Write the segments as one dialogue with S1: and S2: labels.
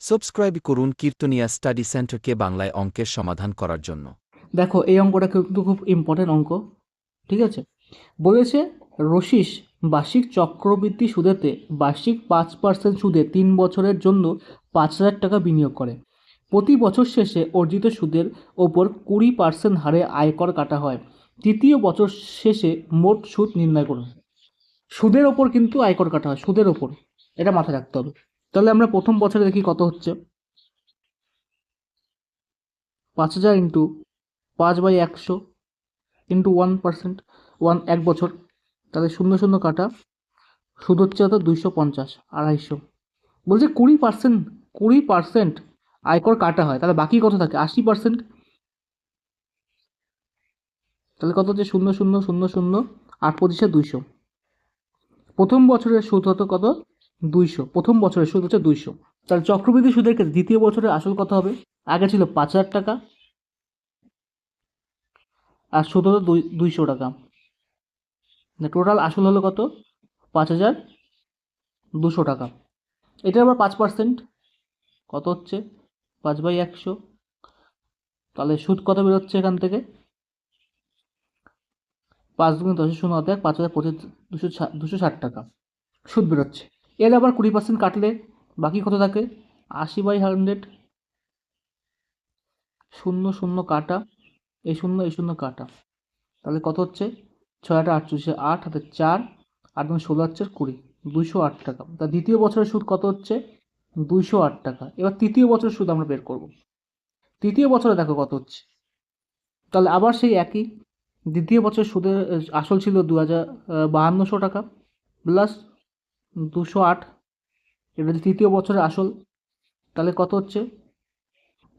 S1: Subscribe করুন কীর্তনিয়া study সেন্টারকে বাংলায় অঙ্কের সমাধান করার জন্য।
S2: দেখো, এই অঙ্কটা কিন্তু খুব ইম্পর্টেন্ট অঙ্ক, ঠিক আছে? বলেছে, রশিস বার্ষিক চক্রবৃদ্ধি সুদেতে বার্ষিক পাঁচ পার্সেন্ট সুদে তিন বছরের জন্য পাঁচ হাজার টাকা বিনিয়োগ করে। প্রতি বছর শেষে অর্জিত সুদের ওপর কুড়ি পার্সেন্ট হারে আয়কর কাটা হয়। তৃতীয় বছর শেষে মোট সুদ নির্ণয় করুন। সুদের ওপর কিন্তু আয়কর কাটা হয়, সুদের ওপর। এটা মাথায় রাখতে হবে। তাহলে আমরা প্রথম বছরে দেখি কত হচ্ছে? পাঁচ হাজার ইন্টু পাঁচ বাই একশো ইন্টু ওয়ান পার্সেন্ট, ওয়ান, এক বছর। তাহলে শূন্য শূন্য কাটা। সুদ হচ্ছে কত? দুইশো পঞ্চাশ, আড়াইশো। বলছে কুড়ি পার্সেন্ট কুড়ি পার্সেন্ট আয়কর কাটা হয়। তাহলে বাকি কত থাকে? আশি পার্সেন্ট। তাহলে কত হচ্ছে? শূন্য শূন্য শূন্য শূন্য, আট পঁচিশে দুইশো। প্রথম বছরের সুদ হতো কত? দুইশো। প্রথম বছরের সুদ হচ্ছে দুইশো। তাহলে চক্রবৃদ্ধি সুদের ক্ষেত্রে দ্বিতীয় বছরের আসল কত হবে, আগে ছিল পাঁচ হাজার টাকা, আর সুদ হলো দুই, দুইশো টাকা। টোটাল আসল হলো কত? পাঁচ হাজার দুশো টাকা। এটা আবার পাঁচ পার্সেন্ট কত হচ্ছে? পাঁচ বাই একশো। তাহলে সুদ কত বেরোচ্ছে এখান থেকে? পাঁচ দুগুণ দশ শূন্য অর্ধেক পাঁচ হাজার পঁচিশ, দুশো দুশো ষাট টাকা। সুদ বেরোচ্ছে। এর আবার কুড়ি পার্সেন্ট কাটলে বাকি কত থাকে? আশি বাই হান্ড্রেড শূন্য শূন্য কাটা, এই শূন্য এই শূন্য কাটা। তাহলে কত হচ্ছে? ছয় আটা আটচল্লিশে আট, হাতে চার, আট দুই ষোলো হচ্ছে কুড়ি, দুইশো আট টাকা। তা দ্বিতীয় বছরের সুদ কত হচ্ছে? দুইশো আট টাকা। এবার তৃতীয় বছরের সুদ আমরা বের করব। তৃতীয় বছরে দেখো কত হচ্ছে। তাহলে আবার সেই একই। দ্বিতীয় বছরের সুদের আসল ছিল দু হাজার বাহান্নশো টাকা প্লাস দুশো আট। হচ্ছে তৃতীয় বছরের আসল, তাহলে কত হচ্ছে?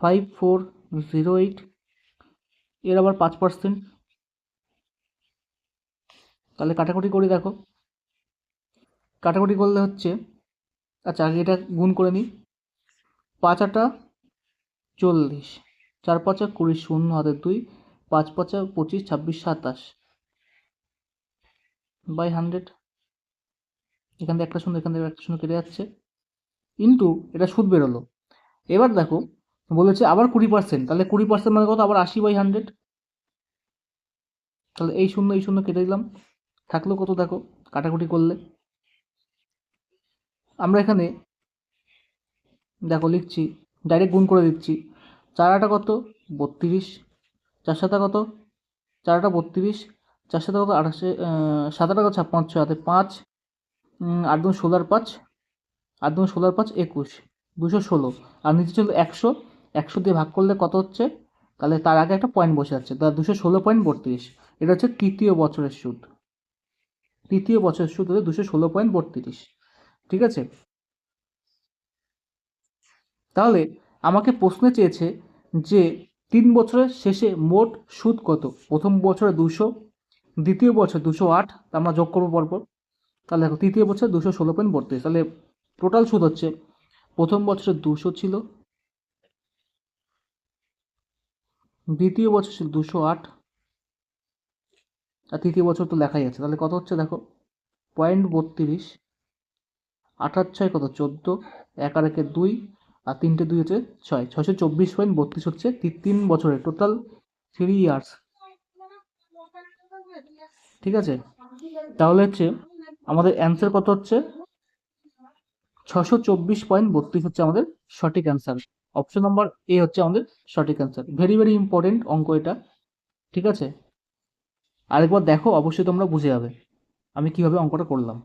S2: ফাইভ ফোর জিরো এইট এর আবার পাঁচ পার্সেন্ট তাহলে কাটাকুটি করে দেখো। কাটাকুটি করলে হচ্ছে আচ্ছা আগে এটা গুণ করে নিই। পাঁচ আটা চল্লিশ, চার পাঁচা কুড়ি শূন্য হাতে দুই, পাঁচ পাঁচা পঁচিশ, ছাব্বিশ, সাতাশ। বাই হান্ড্রেড এখান থেকে একটা শূন্য এখান থেকে একটা শূন্য কেটে যাচ্ছে। ইন্টু এটা সুদ বেরোলো। এবার দেখো, বলেছে আবার কুড়ি পার্সেন্ট তাহলে কুড়ি পার্সেন্ট মানে কত? আবার আশি বাই হান্ড্রেড তাহলে এই শূন্য এই শূন্য কেটে দিলাম। থাকল কত দেখো? কাটাকুটি করলে। আমরা এখানে দেখো লিখছি ডাইরেক্ট গুণ করে দিচ্ছি। চার আটা কত? বত্রিশ। চার সাতা কত? চার আটা বত্রিশ। চার সাতা কত? আঠাশে সাত আটা কত? ছাপ্পান্ন, ছয় হাতে পাঁচ। আট দুন ষোলোর পাঁচ আট দুন ষোলোর পাঁচ একুশ, দুশো ষোলো। আর নিচে ছিল একশো একশো দিয়ে ভাগ করলে কত হচ্ছে? তাহলে তার আগে একটা পয়েন্ট বসে যাচ্ছে, তাহলে দুশো ষোলো পয়েন্ট বত্রিশ। এটা হচ্ছে তৃতীয় বছরের সুদ। তৃতীয় বছরের সুদ হচ্ছে দুশো ষোলো পয়েন্ট বত্রিশ। ঠিক আছে? তাহলে আমাকে প্রশ্নে চেয়েছে যে, তিন বছরের শেষে মোট সুদ কত? প্রথম বছরে দুশো, দ্বিতীয় বছর দুশো আট আমরা যোগ করব পরপর। তাহলে দেখো, তৃতীয় বছর দুশো ষোলো পয়েন্ট বত্রিশ। তাহলে টোটাল সুদ হচ্ছে, প্রথম বছরে দুশো ছিল, দ্বিতীয় বছর ছিল দুশো আট, আর তৃতীয় বছর তো লেখাই আছে। তাহলে কত হচ্ছে দেখো পয়েন্ট বত্রিশ আঠাশ ছয় কত চোদ্দ, এক আর একে দুই, আর তিনটে দুই হচ্ছে ছয়। ছয়শো চব্বিশ পয়েন্ট বত্রিশ হচ্ছে তিন বছরের টোটাল থ্রি ইয়ার্স ঠিক আছে? তাহলে হচ্ছে আমাদের অ্যান্সার কত হচ্ছে? ছশো চব্বিশ পয়েন্ট বত্রিশ হচ্ছে আমাদের সঠিক অ্যান্সার অপশন নাম্বার এ হচ্ছে আমাদের সঠিক অ্যান্সার ভেরি ভেরি ইম্পর্টেন্ট অঙ্ক এটা। ঠিক আছে? আরেকবার দেখো, অবশ্যই তোমরা বুঝে যাবে আমি কীভাবে অঙ্কটা করলাম।